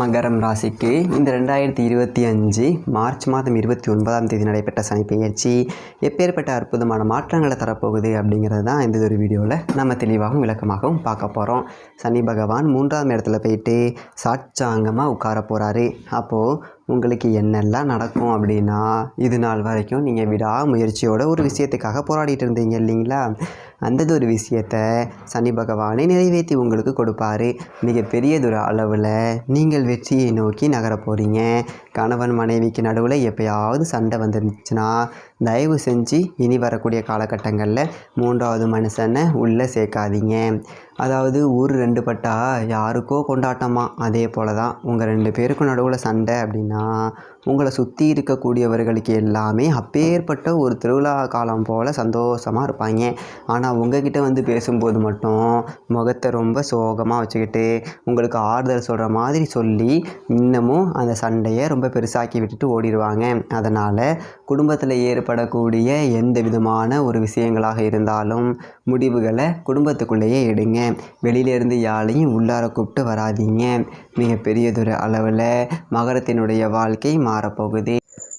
மகரம் ராசிக்கு இந்த ரெண்டாயிரத்தி இருபத்தி அஞ்சு மார்ச் மாதம் இருபத்தி ஒன்பதாம் தேதி நடைபெற்ற சனி பெயர்ச்சி எப்பேற்பட்ட அற்புதமான மாற்றங்களை தரப்போகுது அப்படிங்கிறது தான் இந்த ஒரு வீடியோவில் நம்ம தெளிவாகவும் விளக்கமாகவும் பார்க்க போகிறோம். சனி பகவான் மூன்றாம் இடத்துல போயிட்டு சாட்சாங்கமாக உட்கார போகிறாரு அப்போது உங்களுக்கு என்னெல்லாம் நடக்கும் அப்படின்னா இது நாள் வரைக்கும் நீங்கள் விடாமுயற்சியோட ஒரு விஷயத்துக்காக போராடிட்டு இருந்தீங்க இல்லைங்களா? அந்த ஒரு விஷயத்த சனி பகவானை நிறைவேற்றி உங்களுக்கு கொடுப்பாரு. மிகப்பெரியதொரு அளவில் நீங்கள் வெற்றியை நோக்கி நகர போகிறீங்க கணவன் மனைவிக்கு நடுவில் எப்போயாவது சண்டை வந்துருந்துச்சுன்னா தயவு செஞ்சு இனி வரக்கூடிய காலகட்டங்களில் மூன்றாவது மனுஷனை உள்ளே சேர்க்காதீங்க. அதாவது ஊர் ரெண்டு பட்டா யாருக்கோ கொண்டாட்டமா? அதே போல் தான் உங்கள் ரெண்டு பேருக்கும் நடுவில் சண்டை அப்படின்னா உங்களை சுற்றி இருக்கக்கூடியவர்களுக்கு எல்லாமே அப்பேற்பட்ட ஒரு திருவிழா காலம் போல் சந்தோஷமாக இருப்பாங்க. ஆனால் உங்ககிட்ட வந்து பேசும்போது மட்டும் முகத்தை ரொம்ப சோகமாக வச்சுக்கிட்டு உங்களுக்கு ஆறுதல் சொல்கிற மாதிரி சொல்லி இன்னமும் அந்த சண்டையை ரொம்ப பெருசாக்கி விட்டுட்டு ஓடிடுவாங்க. அதனால் குடும்பத்தில் ஏற்படக்கூடிய எந்த விதமான ஒரு விஷயங்களாக இருந்தாலும் முடிவுகளை குடும்பத்துக்குள்ளேயே எடுங்க. வெளியிலேருந்து யாரையும் உள்ளார கூப்பிட்டு வராதீங்க. மிகப்பெரியதொரு அளவில் மகரத்தினுடைய வாழ்க்கை மாறப்போகுது.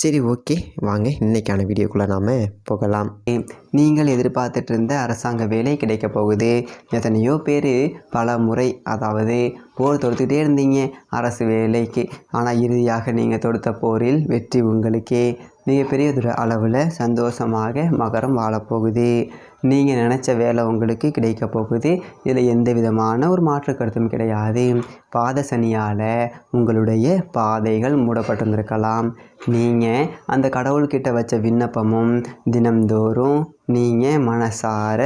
சரி ஓகே. வாங்க இன்றைக்கான வீடியோக்குள்ளே நாம் போகலாம். நீங்கள் எதிர்பார்த்துட்டு இருந்த அரசாங்க வேலை கிடைக்க போகுது. எத்தனையோ பேர் பல முறை அதாவது போர் தொடுத்துக்கிட்டே இருந்தீங்க. அரசு வேலைக்கு. ஆனால் இறுதியாக நீங்கள் தொடுத்த போரில் வெற்றி உங்களுக்கே. மிகப்பெரியதொரு அளவில் சந்தோஷமாக மகரம் வாழப்போகுது. நீங்கள் நினச்ச வேலை உங்களுக்கு கிடைக்க போகுது. இதில் எந்த விதமான ஒரு மாற்று கருத்தும் கிடையாது. பாத சனியால் உங்களுடைய பாதைகள் மூடப்பட்டிருந்திருக்கலாம். நீங்கள் அந்த கடவுள்கிட்ட வச்ச விண்ணப்பமும் தினம்தோறும் நீங்கள் மனசார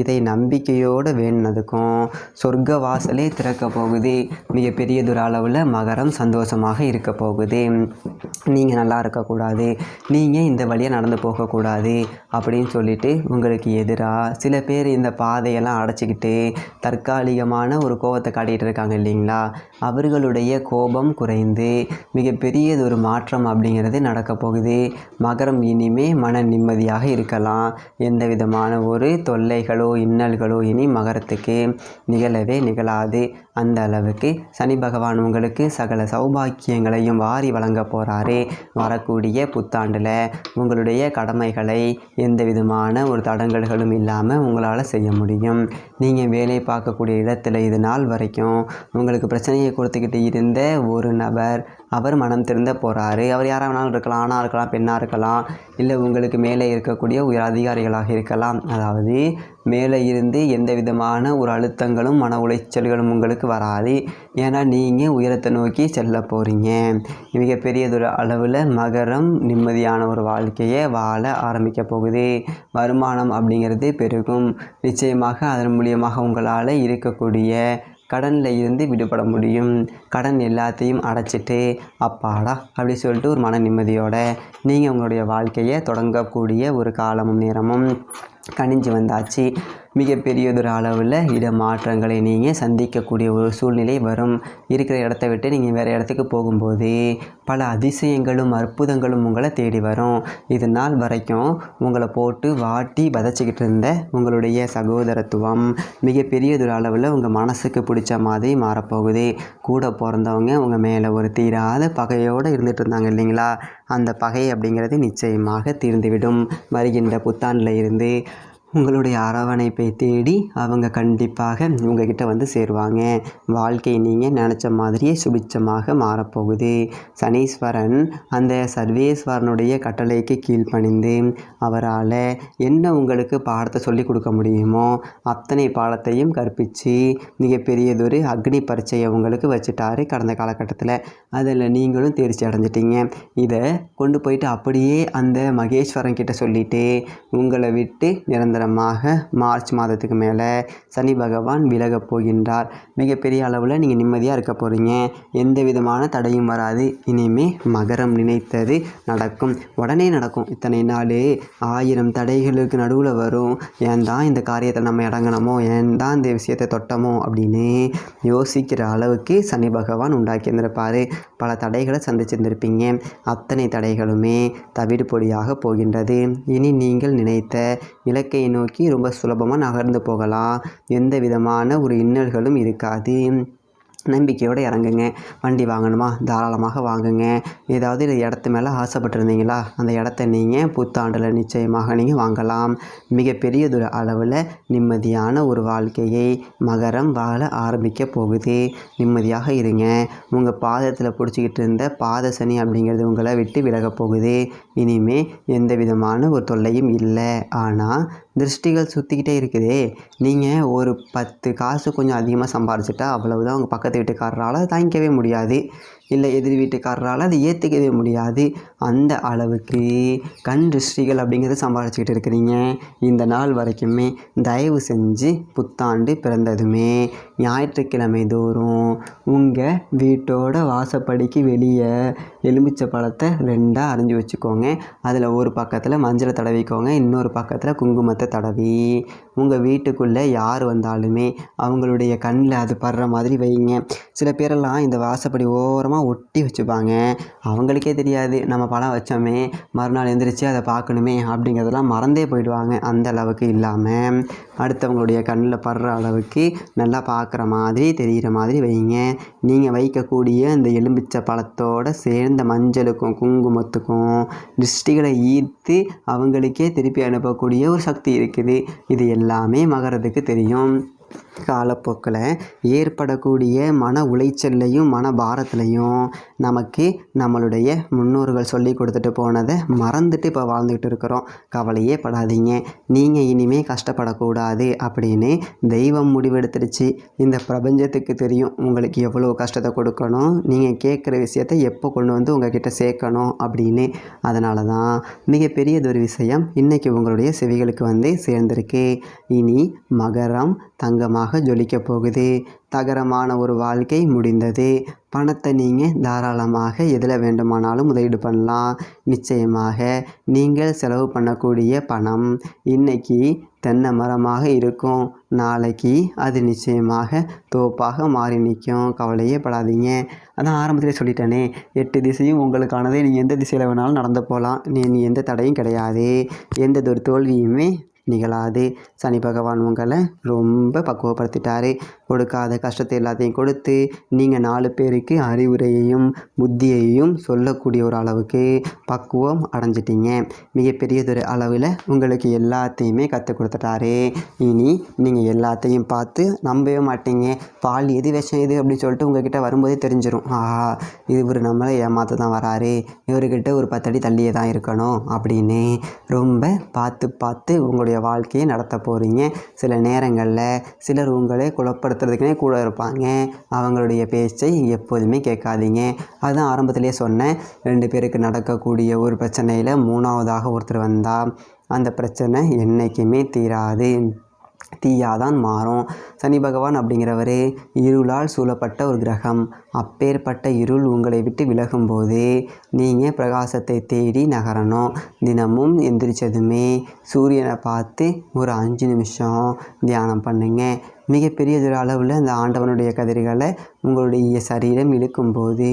இதை நம்பிக்கையோடு வேணுனதுக்கும் சொர்க்க வாசலே திறக்க போகுது. மிகப்பெரியதொரு அளவில் மகரம் சந்தோஷமாக இருக்க போகுது. நீங்கள் நல்லா இருக்கக்கூடாது நீங்கள் இந்த வழியாக நடந்து போகக்கூடாது அப்படின்னு சொல்லிட்டு உங்களுக்கு எதிராக சில பேர் இந்த பாதையெல்லாம் அடைச்சிக்கிட்டு தற்காலிகமான ஒரு கோபத்தை காட்டிகிட்டு இருக்காங்க இல்லைங்களா? அவர்களுடைய கோபம் குறைந்து மிகப்பெரியதொரு மாற்றம் அப்படிங்கிறது நடக்க போகுது. மகரம் இனிமே மன நிம்மதியாக இருக்கலாம். எந்த விதமான ஒரு தொல்லைகளோ இன்னல்களோ இனி மகரத்துக்கு நிகழவே நிகழாது. அந்த அளவுக்கு சனி பகவான் உங்களுக்கு சகல சௌபாக்கியங்களையும் வாரி வழங்க போகிறாரு வரக்கூடிய புத்தாண்டில் உங்களுடைய கடமைகளை எந்த விதமான ஒரு தடங்கல்களும் இல்லாமல் உங்களால் செய்ய முடியும். நீங்கள் வேலை பார்க்கக்கூடிய இடத்துல இது நாள் வரைக்கும் உங்களுக்கு பிரச்சனையை கொடுத்துக்கிட்டு இருந்த ஒரு நபர் அவர் மனம் திருந்த போகிறாரு அவர் யாராக வேணாலும் இருக்கலாம் ஆணாக இருக்கலாம் பெண்ணாக இருக்கலாம் இல்லை உங்களுக்கு மேலே இருக்கக்கூடிய உயர் அதிகாரிகளாக இருக்கலாம். அதாவது மேலே இருந்து எந்த விதமான ஒரு அழுத்தங்களும் மன உளைச்சல்களும் உங்களுக்கு வராது. ஏன்னா நீங்கள் உயரத்தை நோக்கி செல்ல போகிறீங்க மிகப்பெரியதொரு அளவில் மகரம் நிம்மதியான ஒரு வாழ்க்கையை வாழ ஆரம்பிக்க போகுது. வருமானம் அப்படிங்கிறது பெருகும். நிச்சயமாக அதன் மூலியமாக உங்களால் இருக்கக்கூடிய கடனில் இருந்து விடுபட முடியும். கடன் எல்லாத்தையும் அடைச்சிட்டு அப்பாடா அப்படி சொல்லிட்டு ஒரு மன நிம்மதியோடு நீங்கள் உங்களுடைய வாழ்க்கையை தொடங்கக்கூடிய ஒரு காலமும் நேரமும். கனிஞ்சு வந்தாச்சு. மிகப்பெரியதொரு அளவில் இடமாற்றங்களை நீங்கள் சந்திக்கக்கூடிய ஒரு சூழ்நிலை வரும். இருக்கிற இடத்த விட்டு நீங்கள் வேறு இடத்துக்கு போகும்போது பல அதிசயங்களும் அற்புதங்களும் உங்களை தேடி வரும். இது நாள் வரைக்கும் உங்களை போட்டு வாட்டி வதச்சிக்கிட்டு இருந்த உங்களுடைய சகோதரத்துவம் மிகப்பெரியதொரு அளவில் உங்கள் மனசுக்கு பிடிச்ச மாதிரி மாறப்போகுது. கூட பிறந்தவங்க உங்கள் மேலே ஒரு தீராத பகையோடு இருந்துகிட்டு இருந்தாங்க இல்லைங்களா? அந்த பகை அப்படிங்கிறது நிச்சயமாக தீர்ந்துவிடும். வருகின்ற புத்தாண்டில் இருந்து உங்களுடைய அரவணைப்பை தேடி அவங்க கண்டிப்பாக உங்ககிட்ட வந்து சேருவாங்க. வாழ்க்கை நீங்கள் நினச்ச மாதிரியே சுபிச்சமாக மாறப்போகுது. சனீஸ்வரன் அந்த சர்வேஸ்வரனுடைய கட்டளைக்கு கீழ்ப்பணிந்து அவரால் என்ன உங்களுக்கு பாடத்தை சொல்லி கொடுக்க முடியுமோ அத்தனை பாடத்தையும் கற்பித்து மிகப்பெரியதொரு அக்னி பரீட்சையை உங்களுக்கு வச்சுட்டாரு கடந்த காலகட்டத்தில். அதில் நீங்களும் தேர்ச்சி அடைஞ்சிட்டீங்க. இதை கொண்டு போயிட்டு அப்படியே அந்த மகேஸ்வரன் கிட்ட சொல்லிவிட்டு உங்களை விட்டு நிரந்தரமாக மார்ச் மாதத்துக்கு மேலே சனி பகவான் விலகப் போகின்றார். மிகப்பெரிய அளவில் நீங்கள் நிம்மதியாக இருக்க போகிறீங்க எந்த விதமான தடையும் வராது. இனிமே மகரம் நினைத்தது நடக்கும். உடனே நடக்கும். இத்தனை நாள் ஆயிரம் தடைகளுக்கு நடுவில் வரும். ஏன் தான் இந்த காரியத்தை நம்ம இறங்கணுமோ? ஏன் தான் இந்த விஷயத்தை தொட்டமோ? அப்படின்னு யோசிக்கிற அளவுக்கு சனி பகவான் உண்டாக்கியிருந்திருப்பார் பல தடைகளை சந்திச்சிருந்திருப்பீங்க. அத்தனை தடைகளுமே தவிடு பொடியாக போகின்றது. இனி நீங்கள் நினைத்த இலக்கை நோக்கி ரொம்ப சுலபமாக நகர்ந்து போகலாம். எந்த விதமான ஒரு இன்னல்களும் இருக்காது. நம்பிக்கையோடு இறங்குங்க. வண்டி வாங்கணுமா? தாராளமாக வாங்குங்க. ஏதாவது இந்த இடத்து மேலே ஆசைப்பட்டிருந்தீங்களா? அந்த இடத்த நீங்கள் புத்தாண்டில் நிச்சயமாக நீங்கள் வாங்கலாம். மிகப்பெரியதொரு அளவில் நிம்மதியான ஒரு வாழ்க்கையை மகரம் வாழ ஆரம்பிக்க போகுது. நிம்மதியாக இருங்க. உங்கள் பாதத்தில் பிடிச்சிக்கிட்டு இருந்த பாத சனி அப்படிங்கிறது உங்களை விட்டு விலகப் போகுது. இனிமே எந்த விதமான ஒரு தொல்லையும் இல்லை. ஆனால் திருஷ்டிகள் சுற்றிக்கிட்டே இருக்குதே. நீங்கள் ஒரு பத்து காசு கொஞ்சம் அதிகமாக சம்பாரிச்சிட்டா அவ்வளவுதான் உங்கள் பக்கத்து வீட்டுக்காரரால் தாங்கிக்கவே முடியாது. இல்லை எதிர் வீட்டுக்காரரால் அதை ஏற்றுக்கவே முடியாது. அந்த அளவுக்கு கண் திருஷ்டிகள் அப்படிங்கிறத சம்பாதிச்சுக்கிட்டு இருக்கிறீங்க. இந்த நாள் வரைக்குமே தயவு செஞ்சு புத்தாண்டு பிறந்ததுமே ஞாயிற்றுக்கிழமை தோறும் உங்கள் வீட்டோட வாசப்படிக்கு வெளியே எலுமிச்சை பழத்தை ரெண்டாக அரிஞ்சு வச்சுக்கோங்க. அதில் ஒரு பக்கத்தில் மஞ்சளை தடவிக்கோங்க. இன்னொரு பக்கத்தில் குங்குமத்தை தடவி உங்கள் வீட்டுக்குள்ளே யார் வந்தாலுமே அவங்களுடைய கண்ணில் அது படுற மாதிரி வைங்க. சில பேரெல்லாம் இந்த வாசப்படி ஓரமாக ஒட்டி வச்சுப்பாங்க. அவங்களுக்கே தெரியாது. நம்ம பழம் வச்சோமே மறுநாள் எந்திரிச்சு அதை பார்க்கணுமே அப்படிங்கிறதெல்லாம் மறந்தே போயிடுவாங்க. அந்த அளவுக்கு இல்லாமல் அடுத்தவங்களுடைய கண்ணில் படுற அளவுக்கு நல்லா பார்க்குற மாதிரி தெரிகிற மாதிரி வைங்க. நீங்கள் வைக்கக்கூடிய அந்த எலும்பிச்சை பழத்தோட சேர்ந்த மஞ்சளுக்கும் குங்குமத்துக்கும் திருஷ்டிகளை ஈர்த்து அவங்களுக்கே திருப்பி அனுப்பக்கூடிய ஒரு சக்தி இருக்குது. இது எல்லாமே மகரத்துக்கு தெரியும். காலப்போக்கில் ஏற்படக்கூடிய மன உளைச்சல்லையும் மன பாரத்துலையும் நமக்கு நம்மளுடைய முன்னோர்கள் சொல்லி கொடுத்துட்டு போனதை மறந்துட்டு இப்போ வாழ்ந்துக்கிட்டு இருக்கிறோம். கவலையே படாதீங்க. நீங்கள் இனிமேல் கஷ்டப்படக்கூடாது அப்படின்னு தெய்வம் முடிவெடுத்துருச்சு இந்த பிரபஞ்சத்துக்கு தெரியும் உங்களுக்கு எவ்வளோ கஷ்டத்தை கொடுக்கணும். நீங்கள் கேட்குற விஷயத்தை எப்போ கொண்டு வந்து உங்ககிட்ட சேர்க்கணும் அப்படின்னு. அதனால தான் மிகப்பெரியதொரு விஷயம் இன்றைக்கி உங்களுடைய செவிகளுக்கு வந்து சேர்ந்திருக்கு. இனி மகரம் தங்க அங்கமாக ஜொலிக்கப் போகுது. தகரமான ஒரு வாழ்க்கை முடிந்தது. பணத்தை நீங்கள் தாராளமாக எதில் வேண்டுமானாலும் முதலீடு பண்ணலாம். நிச்சயமாக நீங்கள் செலவு பண்ணக்கூடிய பணம் இன்னைக்கு தென்னை மரமாக இருக்கும். நாளைக்கு அது நிச்சயமாக தோப்பாக மாறி நிற்கும். கவலையே படாதீங்க. அதான் ஆரம்பத்திலே சொல்லிட்டேனே எட்டு திசையும் உங்களுக்கானதே. நீங்கள் எந்த திசையில் வேணாலும் நடந்து போகலாம் நீ நீ எந்த தடையும் கிடையாது. எந்த ஒரு தோல்வியுமே நிகழாது. சனி பகவான் உங்களை ரொம்ப பக்குவப்படுத்திட்டாரு. கொடுக்காத கஷ்டத்தை எல்லாத்தையும் கொடுத்து நீங்கள் நாலு பேருக்கு அறிவுரையையும் புத்தியையும் சொல்லக்கூடிய ஒரு அளவுக்கு பக்குவம் அடைஞ்சிட்டிங்க. மிகப்பெரியதொரு அளவில் உங்களுக்கு எல்லாத்தையுமே கற்றுக் கொடுத்துட்டாரு. இனி நீங்கள் எல்லாத்தையும் பார்த்து நம்பவே மாட்டீங்க. பால் எது விஷம் எது அப்படின்னு சொல்லிட்டு உங்ககிட்ட வரும்போதே தெரிஞ்சிடும் ஆஹா இவர் நம்மளை ஏமாற்ற தான் வராரு. இவர்கிட்ட ஒரு பத்தடி தள்ளியே தான் இருக்கணும் அப்படின்னு ரொம்ப பார்த்து பார்த்து உங்களுடைய வாழ்க்கையை நடத்த போகிறீங்க சில நேரங்களில் சிலர் உங்களை குழப்படுத்துறதுக்குனே கூட இருப்பாங்க. அவங்களுடைய பேச்சை எப்போதுமே கேட்காதீங்க. அதுதான் ஆரம்பத்திலே சொன்னேன். ரெண்டு பேருக்கு நடக்கக்கூடிய ஒரு பிரச்சனையில் மூணாவதாக ஒருத்தர் வந்தால் அந்த பிரச்சனை என்றைக்குமே தீராது. தீயாதான் மாறும். சனி பகவான் அப்படிங்கிறவர் இருளால் சூழப்பட்ட ஒரு கிரகம். அப்பேற்பட்ட இருள் உங்களை விட்டு விலகும்போது நீங்கள் பிரகாசத்தை தேடி நகரணும். தினமும் எந்திரிச்சதுமே சூரியனை பார்த்து ஒரு அஞ்சு நிமிஷம் தியானம் பண்ணுங்க. மிகப்பெரியதொரு அளவில் அந்த ஆண்டவனுடைய கதிர்களை உங்களுடைய சரீரம் இழுக்கும்போது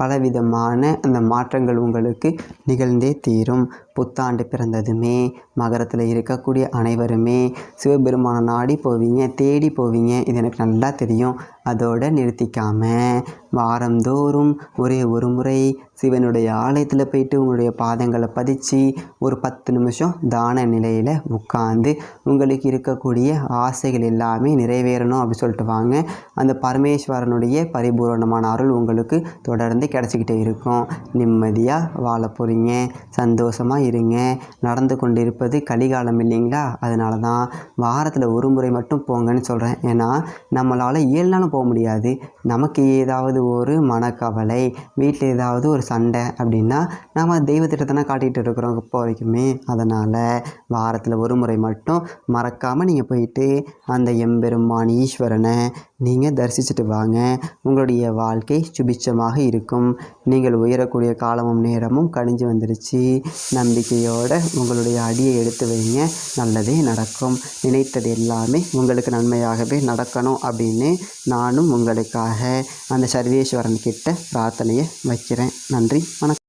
பலவிதமான அந்த மாற்றங்கள் உங்களுக்கு நிகழ்ந்தே தீரும். புத்தாண்டு பிறந்ததுமே மகரத்தில் இருக்கக்கூடிய அனைவருமே சிவபெருமானை நாடி போவீங்க தேடி போவீங்க இது எனக்கு நல்லா தெரியும். அதோடு நிறுத்திக்காமல் வாரந்தோறும் ஒரே ஒரு முறை சிவனுடைய ஆலயத்தில் போயிட்டு உங்களுடைய பாதங்களை பதித்து ஒரு பத்து நிமிஷம் தான நிலையில் உட்காந்து உங்களுக்கு இருக்கக்கூடிய ஆசைகள் எல்லாமே நிறைவேறணும் அப்படி சொல்லிட்டு வாங்க. அந்த பரமேஸ்வரனுடைய பரிபூரணமான அருள் உங்களுக்கு தொடர்ந்து கிடச்சிக்கிட்டே இருக்கும். நிம்மதியாக வாழ போகிறீங்க சந்தோஷமாக இருங்க. நடந்து கொண்டு இருப்பது கலிகாலம் இல்லைங்களா? அதனால தான் வாரத்தில் ஒரு முறை மட்டும் போங்கன்னு சொல்கிறேன் ஏன்னா நம்மளால் ஏழு நாளும் போக முடியாது. நமக்கு ஏதாவது ஒரு மனக்கவலை வீட்டில் ஏதாவது ஒரு சண்டை அப்படின்னா நம்ம தெய்வத்திட்ட தானே காட்டிகிட்டு இருக்கிறோம் இப்போ வரைக்குமே. அதனால் வாரத்தில் ஒரு முறை மட்டும் மறக்காமல் நீங்கள் போயிட்டு அந்த எம்பெருமான் ஈஸ்வரனை நீங்கள் தரிசிச்சுட்டு வாங்க. உங்களுடைய வாழ்க்கை சுபிச்சமாக இருக்கும். நீங்கள் உயரக்கூடிய காலமும் நேரமும் கணிஞ்சு வந்துடுச்சு. நம்பிக்கையோடு உங்களுடைய அடியை எடுத்து வைங்க. நல்லதே நடக்கும். நினைத்தது எல்லாமே உங்களுக்கு நன்மையாகவே நடக்கணும் அப்படின்னு நானும் உங்களுக்காக அந்த சர்வேஸ்வரன் கிட்ட பிரார்த்தனையை வைக்கிறேன். நன்றி. வணக்கம்.